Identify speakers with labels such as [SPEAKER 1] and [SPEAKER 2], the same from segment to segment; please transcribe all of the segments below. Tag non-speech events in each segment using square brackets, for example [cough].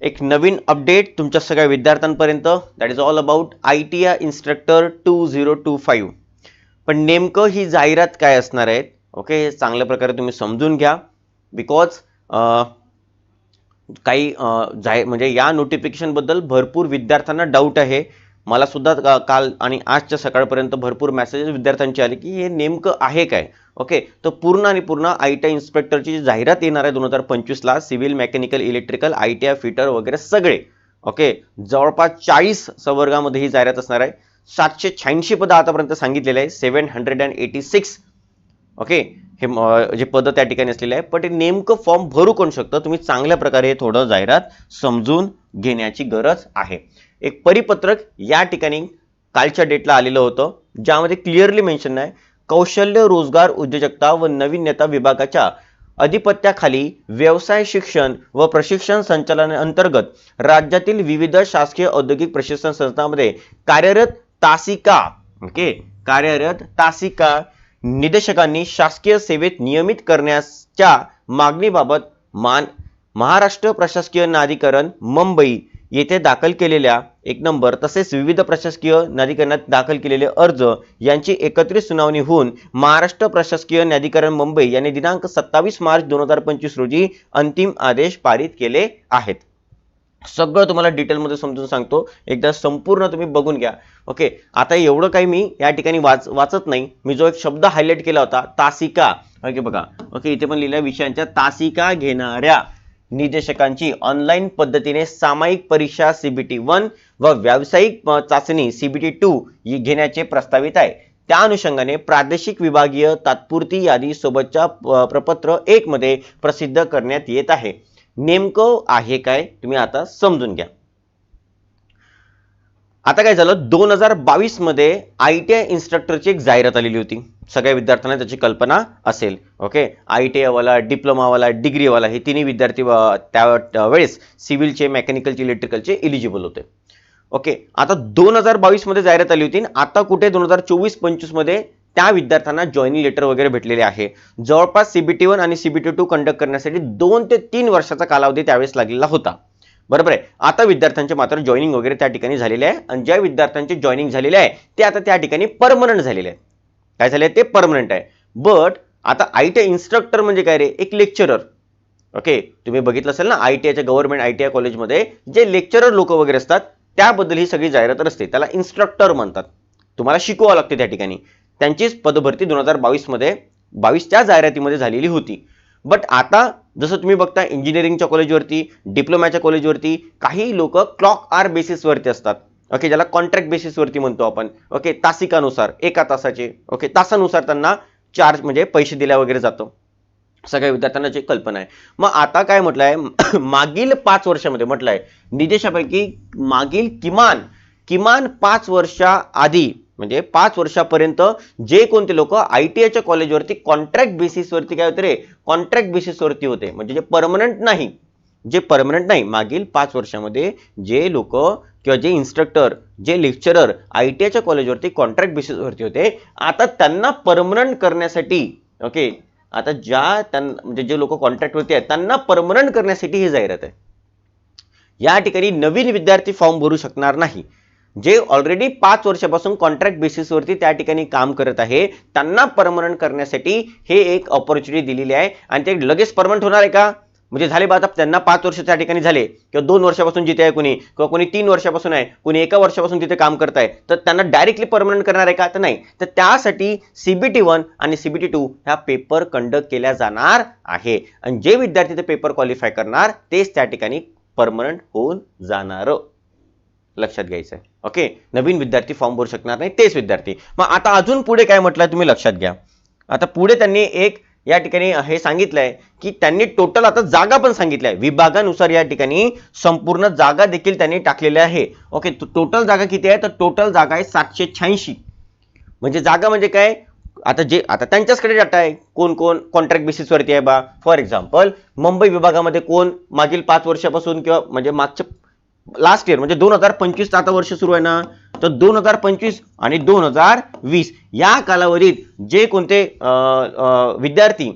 [SPEAKER 1] एक नवीन अपडेट तुमच्या सगळ्या विद्यार्थ्यांपर्यंत. That is all about I T I instructor two zero two five पण नेमकं ही जाहिरात काय असणार आहेत? ओके हे चांगल्या प्रकारे तुम्ही समजून घ्या. बिकॉज काही जाहीर म्हणजे या नोटिफिकेशनबद्दल भरपूर विद्यार्थ्यांना डाऊट आहे. मला सुद्धा का- काल आणि आजच्या सकाळपर्यंत भरपूर मेसेजेस विद्यार्थ्यांचे आले की हे नेमकं आहे काय? ओके तर पूर्ण आणि पूर्ण आय टी आय इन्स्पेक्टरची जी जाहिरात येणार आहे दोन हजार पंचवीसला civil mechanical electrical I T I fitter वगैरे सगळे ओके जवळपास चाळीस संवर्गामध्ये ही जाहिरात असणार आहे. सातशे शहाऐंशी पदं आतापर्यंत सांगितलेले आहे seven hundred and eighty six okay हे जे पदं त्या ठिकाणी असलेले आहे. पण हे नेमकं फॉर्म भरू कोण शकतं? तुम्ही चांगल्या प्रकारे हे थोडं जाहिरात समजून घेण्याची गरज आहे. एक परिपत्रक या ठिकाणी कालच्या डेटला आलेलं होतं ज्यामध्ये क्लिअरली मेन्शन आहे कौशल्य रोजगार उद्योजकता व नवीनता विभागाच्या अधिपत्याखाली व्यवसाय शिक्षण व प्रशिक्षण संचालनाअंतर्गत राज्यातील विविध शासकीय औद्योगिक प्रशिक्षण संस्थांमध्ये कार्यरत तासिका ओके कार्यरत तासिका निदेशकांनी शासकीय सेवेत नियमित करण्याच्या मागणीबाबत मान महाराष्ट्र प्रशासकीय न्यायाधिकरण मुंबई येथे दाखल केलेल्या एक नंबर तसेच विविध प्रशासकीय न्यायाधिकरणात दाखल केलेले अर्ज यांची एकत्रित सुनावणी होऊन महाराष्ट्र प्रशासकीय न्यायाधिकरण मुंबई यांनी दिनांक सत्तावीस मार्च दोन हजार पंचवीस रोजी अंतिम आदेश पारित केले आहेत. सगळं तुम्हाला डिटेलमध्ये समजून सांगतो. एकदा संपूर्ण तुम्ही बघून घ्या. ओके? आता एवढं काही मी या ठिकाणी वाच वाचत नाही. मी जो एक शब्द हायलाईट केला होता तासिका. ओके बघा. ओके इथे पण लिहिल्या विषयांच्या तासिका घेणाऱ्या. निदेशकांची ऑनलाईन पद्धतीने सामायिक परीक्षा सीबीटी वन व व्यावसायिक चाचणी सीबीटी टू घेण्याचे प्रस्तावित आहे. त्या अनुषंगाने प्रादेशिक विभागीय तात्पुरती यादी सोबतच्या प्रपत्र एक मध्ये प्रसिद्ध करण्यात येत आहे. नेमकं आहे काय तुम्ही आता समजून घ्या. आता काय झालं? दोन हजार बावीसमध्ये आय टी आय इन्स्ट्रक्टरची एक जाहिरात आलेली होती. सगळ्या विद्यार्थ्यांना त्याची कल्पना असेल. ओके आय टी आयवाला डिप्लोमावाला डिग्रीवाला हे तिन्ही विद्यार्थी त्या वेळेस सिव्हिलचे मेकॅनिकलचे इलेक्ट्रिकलचे इलिजिबल होते. ओके आता दोन हजार बावीसमध्ये जाहिरात आली होती आणि आता कुठे दोन हजार चोवीस पंचवीसमध्ये त्या विद्यार्थ्यांना जॉईनिंग लेटर वगैरे भेटलेले आहे. जवळपास सीबीटी वन आणि सीबीटी टू कंडक्ट करण्यासाठी दोन ते तीन वर्षाचा कालावधी त्यावेळेस लागलेला होता. बरोबर आहे? आता विद्यार्थ्यांचे मात्र जॉईनिंग वगैरे त्या ठिकाणी झालेले आहे आणि ज्या विद्यार्थ्यांचे जॉईनिंग झालेले आहे ते आता त्या ठिकाणी परमनंट झालेले आहे काय झाले ते परमनंट आहे. बट आता आय टी आय इन्स्ट्रक्टर म्हणजे काय रे? एक लेक्चरर ओके तुम्ही बघितलं असेल ना आय टी आयच्या गव्हर्नमेंट आय टी आय कॉलेजमध्ये जे लेक्चरर लोक वगैरे असतात त्याबद्दल ही सगळी जाहिरात असते त्याला इन्स्ट्रक्टर म्हणतात. तुम्हाला शिकवावं लागते त्या ठिकाणी. त्यांचीच पदभरती दोन हजार बावीसमध्ये बावीसच्या जाहिरातीमध्ये झालेली होती. बट आता जसं तुम्ही बघता इंजिनिअरिंगच्या कॉलेजवरती डिप्लोमाच्या कॉलेजवरती काही लोक क्लॉक आर बेसिसवरती असतात. ओके ज्याला कॉन्ट्रॅक्ट बेसिसवरती म्हणतो आपण. ओके तासिकानुसार एका तासाचे. ओके तासानुसार त्यांना चार्ज म्हणजे पैसे दिल्या वगैरे जातं. सगळ्या विद्यार्थ्यांना जी कल्पना आहे. मग आता काय म्हटलं आहे [clears throat] मागील पाच वर्षामध्ये म्हटलं आहे निदेशापैकी मागील किमान किमान पाच वर्षा आधी म्हणजे पाच वर्षापर्यंत जे कोणते लोक आय टी आयच्या कॉलेजवरती कॉन्ट्रॅक्ट बेसिसवरती काय होते रे? कॉन्ट्रॅक्ट बेसिसवरती होते. म्हणजे जे परमनंट नाही जे परमनंट नाही मागील पाच वर्षामध्ये जे लोक किंवा जे इन्स्ट्रक्टर जे लेक्चरर आय टी आयच्या कॉलेजवरती कॉन्ट्रॅक्ट बेसिसवरती होते आता त्यांना परमनंट करण्यासाठी ओके आता ज्या त्यांना म्हणजे जे लोक कॉन्ट्रॅक्टवरती आहेत त्यांना परमनंट करण्यासाठी ही जाहिरात आहे. या ठिकाणी नवीन विद्यार्थी फॉर्म भरू शकणार नाही. जे ऑलरेडी पाच वर्षापासून कॉन्ट्रॅक्ट बेसिसवरती त्या ठिकाणी काम करत आहे त्यांना परमनंट करण्यासाठी हे एक ऑपॉर्च्युनिटी दिलेली आहे. आणि ते लगेच परमनंट होणार आहे का? म्हणजे झाले बा आता त्यांना पाच वर्ष त्या ठिकाणी झाले किंवा दोन वर्षापासून जिथे आहे कोणी किंवा कोणी तीन वर्षापासून आहे कोणी एका वर्षापासून तिथे काम करत आहे तर त्यांना डायरेक्टली परमनंट करणार आहे का? तर नाही. तर त्यासाठी सीबीटी वन आणि सीबीटी टू ह्या पेपर कंडक्ट केल्या जाणार आहे. आणि जे विद्यार्थी ते पेपर क्वालिफाय करणार तेच त्या ठिकाणी परमनंट होऊन जाणार. लक्षात घ्यायचं आहे. ओके नवीन विद्यार्थी फॉर्म भरू शकणार नाही तेच विद्यार्थी. मग आता अजून पुढे काय म्हटलं तुम्ही लक्षात घ्या. आता पुढे त्यांनी एक या ठिकाणी हे सांगितलंय की त्यांनी टोटल आता जागा पण सांगितल्या. विभागानुसार या ठिकाणी संपूर्ण जागा देखील त्यांनी टाकलेल्या आहे. ओके टोटल जागा किती आहे? तर टोटल जागा आहे सातशे शहाऐंशी. म्हणजे जागा म्हणजे काय? आता जे आता त्यांच्याचकडे डाटा आहे. कोण कोण कॉन्ट्रॅक्ट बेसिसवरती आहे बा? फॉर एक्झाम्पल मुंबई विभागामध्ये कोण मागील पाच वर्षापासून किंवा म्हणजे मागच्या लास्ट इयर म्हणजे दोन हजार पंचवीस आता वर्ष सुरू आहे ना? तर दोन हजार पंचवीस आणि दोन हजार वीस या कालावधीत जे कोणते विद्यार्थी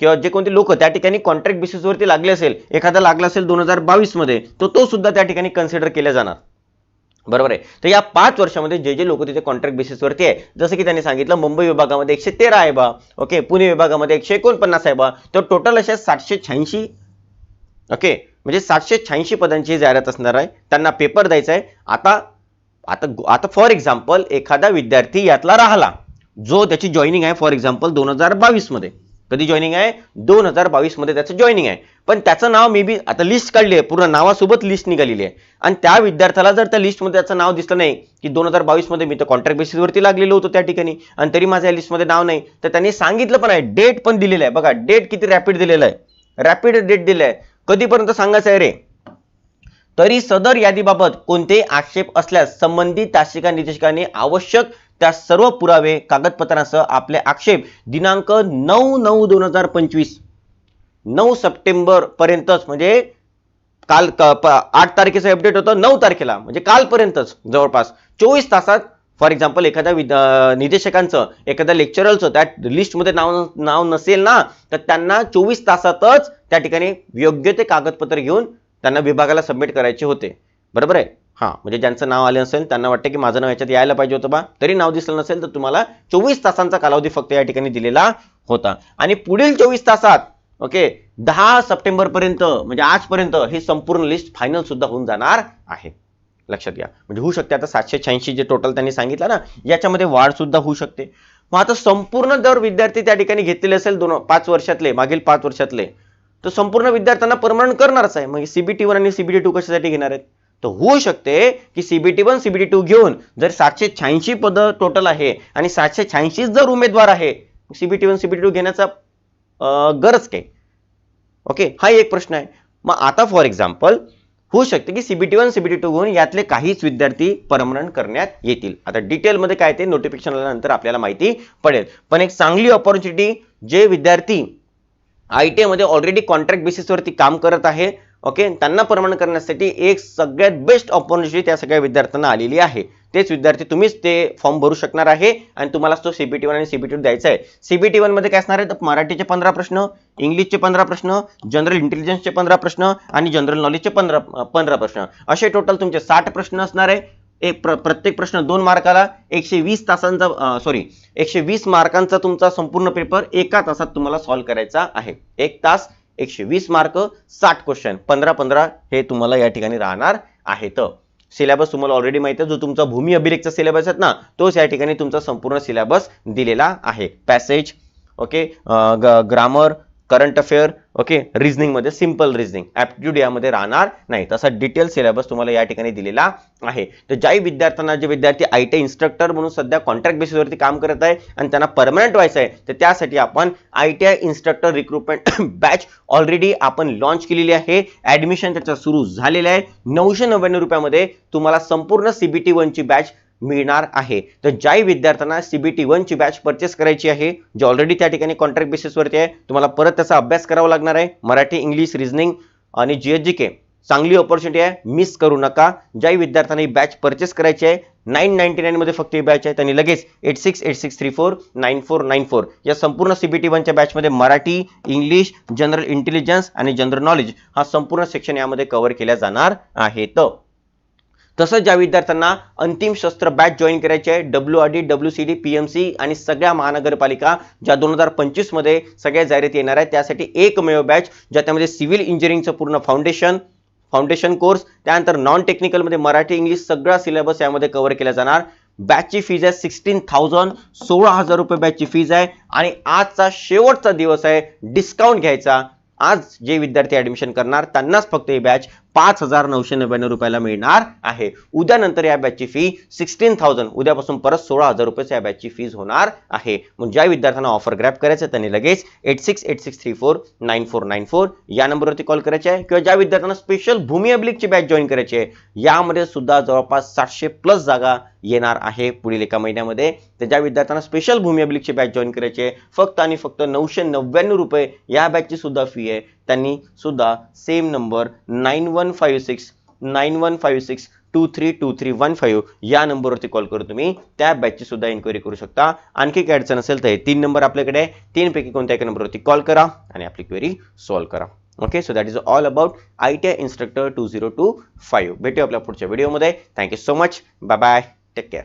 [SPEAKER 1] किंवा जे कोणते लोक त्या ठिकाणी कॉन्ट्रॅक्ट बेसिसवरती लागले असेल एखादा लागला असेल दोन हजार बावीसमध्ये तर तो सुद्धा त्या ठिकाणी कन्सिडर केला जाणार. बरोबर आहे? तर या पाच वर्षामध्ये जे जे लोक तिथे कॉन्ट्रॅक्ट बेसिसवरती आहे जसं की त्यांनी सांगितलं मुंबई विभागामध्ये एकशे तेरा आहे बा ओके पुणे विभागामध्ये एकशे एकोणपन्नास आहे बा तर टोटल अशा सातशे शहाऐंशी ओके म्हणजे सातशे शहाऐंशी पदांची जाहिरात असणार आहे त्यांना पेपर द्यायचा आहे. आता आता आता फॉर एक्झाम्पल एखादा विद्यार्थी यातला राहिला जो त्याची जॉईनिंग आहे फॉर एक्झाम्पल दोन हजार बावीसमध्ये कधी जॉईनिंग आहे? दोन हजार बावीसमध्ये त्याचं जॉईनिंग आहे. पण त्याचं नाव मे बी आता लिस्ट काढली आहे पूर्ण नावासोबत लिस्ट निघालेली आहे. आणि त्या विद्यार्थ्याला जर त्या लिस्टमध्ये त्याचं नाव दिसलं नाही की दोन हजार बावीसमध्ये मी तर कॉन्ट्रॅक्ट बेसिसवरती लागलेलो होतो त्या ठिकाणी आणि तरी माझ्या लिस्टमध्ये नाव नाही तर त्यांनी सांगितलं पण आहे डेट पण दिलेलं आहे. बघा डेट किती रॅपिड दिलेलं आहे. रॅपिड डेट दिलं आहे. कधीपर्यंत सांगायचं आहे रे? तरी सदर यादीबाबत कोणतेही आक्षेप असल्यास संबंधित तासिका निदेशकांनी आवश्यक त्या सर्व पुरावे कागदपत्रांसह आपले आक्षेप दिनांक नऊ नऊ दोन हजार पंचवीस नऊ सप्टेंबर पर्यंतच म्हणजे काल आठ तारखेचं अपडेट होतं नऊ तारखेला म्हणजे कालपर्यंतच जवळपास. चोवीस तासात फॉर एक्झाम्पल एखाद्या विद- एखाद्या लेक्चररचं त्या लिस्टमध्ये नाव नाव नसेल ना तर त्यांना चोवीस तासातच त्या ठिकाणी योग्य ते कागदपत्र घेऊन त्यांना विभागाला सबमिट करायचे होते. बरोबर आहे? हां. म्हणजे ज्यांचं नाव आलं नसेल त्यांना वाटतं की माझं नाव याच्यात यायला पाहिजे होतं बा. तरी नाव दिसलं नसेल तर तुम्हाला चोवीस तासांचा कालावधी फक्त या ठिकाणी दिलेला होता. आणि पुढील चोवीस तासात ओके दहा सप्टेंबर पर्यंत म्हणजे आजपर्यंत ही संपूर्ण लिस्ट फायनल सुद्धा होऊन जाणार आहे. लक्षात घ्या. म्हणजे होऊ शकते आता सातशे शहाऐंशी जे टोटल त्यांनी सांगितलं ना याच्यामध्ये वाढ सुद्धा होऊ शकते. मग आता संपूर्ण जर विद्यार्थी त्या ठिकाणी घेतलेले असेल दोन पाच वर्षातले मागील पाच वर्षातले. तर संपूर्ण विद्यार्थ्यांना परमनंट करणारच आहे. मग सीबीटी वन आणि सीबीटी टू कशासाठी घेणार आहेत? तर होऊ शकते की सीबीटी वन सीबीटी टू घेऊन जर सातशे शहाऐंशी पद टोटल आहे आणि सातशे शहाऐंशी जर उमेदवार आहे सीबीटी वन सीबीटी टू घेण्याचा गरज काय? ओके? हा एक प्रश्न आहे. मग आता फॉर एक्झाम्पल होऊ शकते की सीबीटी वन सीबीटी टू घेऊन यातले काहीच विद्यार्थी परमनंट करण्यात येतील. आता डिटेलमध्ये काय ते नोटिफिकेशन आल्यानंतर आपल्याला माहिती पडेल. पण एक चांगली ऑपॉर्च्युनिटी जे विद्यार्थी आय टी आयमध्ये ऑलरेडी कॉन्ट्रॅक्ट बेसिसवरती काम करत आहे. ओके त्यांना परमनंट करण्यासाठी एक सगळ्यात बेस्ट ऑपॉर्च्युनिटी त्या सगळ्या विद्यार्थ्यांना आलेली आहे. तेच विद्यार्थी तुम्हीच ते फॉर्म भरू शकणार आहे आणि तुम्हाला तो सीबीटी वन आणि सीबीटी टू द्यायचा आहे. सीबीटी वनमध्ये काय असणार आहे? तर मराठीचे पंधरा प्रश्न इंग्लिशचे पंधरा प्रश्न जनरल इंटेलिजन्सचे पंधरा प्रश्न आणि जनरल नॉलेजचे पंधरा पंधरा प्रश्न. असे टोटल तुमचे साठ प्रश्न असणार आहे. एक प्र प्रत्येक प्रश्न दोन मार्काला एकशे वीस तासांचा सॉरी एकशे वीस मार्कांचा तुमचा संपूर्ण पेपर एका तासात तुम्हाला सॉल्व करायचा आहे. एक तास एकशे वीस मार्क साठ क्वेश्चन पंधरा पंधरा हे तुम्हाला या ठिकाणी राहणार आहेत. सिलेबस तुम्हाला ऑलरेडी माहिती आहे. जो तुमचा भूमी अभिलेखचा सिलेबस आहे ना तोच या ठिकाणी तुमचा संपूर्ण सिलेबस दिलेला आहे. Passage okay grammar current affair okay रिझनिंगमध्ये simple reasoning aptitude यामध्ये राहणार नाही तसा डिटेल सिलेबस तुम्हाला या ठिकाणी दिलेला आहे. तर ज्याही विद्यार्थ्यांना जे विद्यार्थी आय टी इन्स्ट्रक्टर म्हणून सध्या कॉन्ट्रॅक्ट बेसिसवरती काम करत आहे आणि त्यांना परमनंट व्हायचं आहे तर त्यासाठी आपण I T I instructor recruitment batch already आपण लॉन्च केलेली आहे. ॲडमिशन त्याचं सुरू झालेलं आहे. नऊशे नव्याण्णव रुपयामध्ये तुम्हाला संपूर्ण सीबीटी वनची बॅच मिळणार आहे. तर ज्याही विद्यार्थ्यांना सीबीटी वनची बॅच परचेस करायची आहे जे ऑलरेडी त्या ठिकाणी कॉन्ट्रॅक्ट बेसिसवरती आहे तुम्हाला परत त्याचा अभ्यास करावा लागणार आहे. मराठी इंग्लिश रिजनिंग आणि जी एच जी के चांगली ऑपॉर्च्युनिटी आहे मिस करू नका. ज्याही विद्यार्थ्यांना ही बॅच परचेस करायची आहे नाईन नाईन्टी नाईनमध्ये फक्त ही बॅच आहे त्यांनी लगेच eight six eight six three four nine four nine four या संपूर्ण सीबीटी वनच्या बॅचमध्ये मराठी इंग्लिश जनरल इंटेलिजन्स आणि जनरल नॉलेज हा संपूर्ण सेक्शन यामध्ये कव्हर केल्या जाणार आहेत. तसंच ज्या विद्यार्थ्यांना अंतिम शस्त्र बॅच जॉईन करायची आहे W R D W C D P M C आणि सगळ्या महानगरपालिका ज्या दोन हजार पंचवीसमध्ये सगळ्या जाहिराती येणार आहेत त्यासाठी एकमेव बॅच ज्या त्यामध्ये सिव्हिल इंजिनिअरिंगचं पूर्ण फाउंडेशन फाउंडेशन कोर्स त्यानंतर नॉन टेक्निकलमध्ये मराठी इंग्लिश सगळा सिलेबस यामध्ये कव्हर केला जाणार. बॅचची फीज आहे सिक्स्टीन थाउजंड सोळा हजार रुपये बॅचची फीज आहे आणि आजचा शेवटचा दिवस आहे डिस्काउंट घ्यायचा. आज जे विद्यार्थी ऍडमिशन करणार त्यांनाच फक्त ही बॅच पाच हजार नऊशे नव्याण्णव रुपयाला मिळणार आहे. उद्यानंतर या बॅचची फी सिक्स्टीन थाउजंड उद्यापासून परत सोळा हजार रुपये या बॅचची फीज होणार आहे. मग ज्या विद्यार्थ्यांना ऑफर ग्रॅप करायचं त्यांनी लगेच eight six eight six three four nine four nine four या नंबरवरती कॉल करायचे आहे. किंवा ज्या विद्यार्थ्यांना स्पेशल भूमी अब्लिकची बॅच जॉईन करायची आहे यामध्ये सुद्धा जवळपास सातशे प्लस जागा येणार आहे पुढील एका महिन्यामध्ये. तर ज्या विद्यार्थ्यांना स्पेशल भूमी अब्लिकची बॅच जॉईन करायची आहे फक्त आणि फक्त नऊशे नव्याण्णव रुपये या बॅचची सुद्धा फी आहे. त्यांनी सुद्धा same number nine one five six nine one five six two three two three one five या नंबरवरती कॉल करून तुम्ही त्या बॅचची सुद्धा इन्क्वायरी करू शकता. आणखी काही अडचण असेल तर हे तीन नंबर आपल्याकडे आहे. तीनपैकी कोणत्या एका नंबरवरती कॉल करा आणि आपली क्वेरी सॉल्व्ह करा. Okay so that is all about I T I instructor two zero two five भेटू आपल्या पुढच्या व्हिडिओमध्ये thank you so much bye bye take care